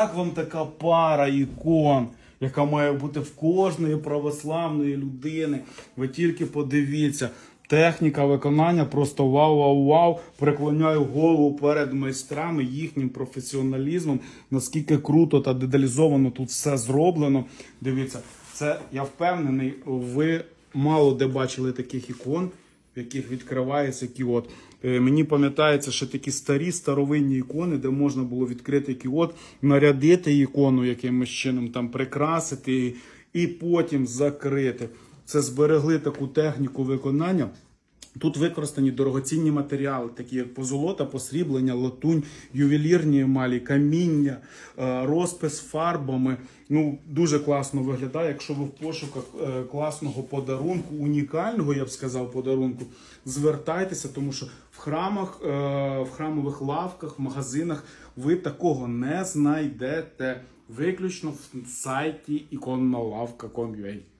Як вам така пара ікон, яка має бути в кожної православної людини? Ви тільки подивіться. Техніка виконання просто вау-вау-вау. Преклоняю голову перед майстрами, їхнім професіоналізмом. Наскільки круто та деталізовано тут все зроблено. Дивіться, це я впевнений, ви мало де бачили таких ікон, в яких відкривається кіот. Е, Мені пам'ятається, що такі старі старовинні ікони, де можна було відкрити кіот, нарядити ікону якимось чином, там прикрасити і потім закрити. Це зберегли таку техніку виконання. Тут використані дорогоцінні матеріали, такі як позолота, посріблення, латунь, ювелірні емалі, каміння, е, розпис фарбами. Ну дуже класно виглядає. Якщо ви в пошуках е, класного подарунку, унікального, я б сказав, подарунку, звертайтеся, тому що в храмах, е, в храмових лавках, в магазинах ви такого не знайдете. Виключно в сайті іконна лавка.com.ua.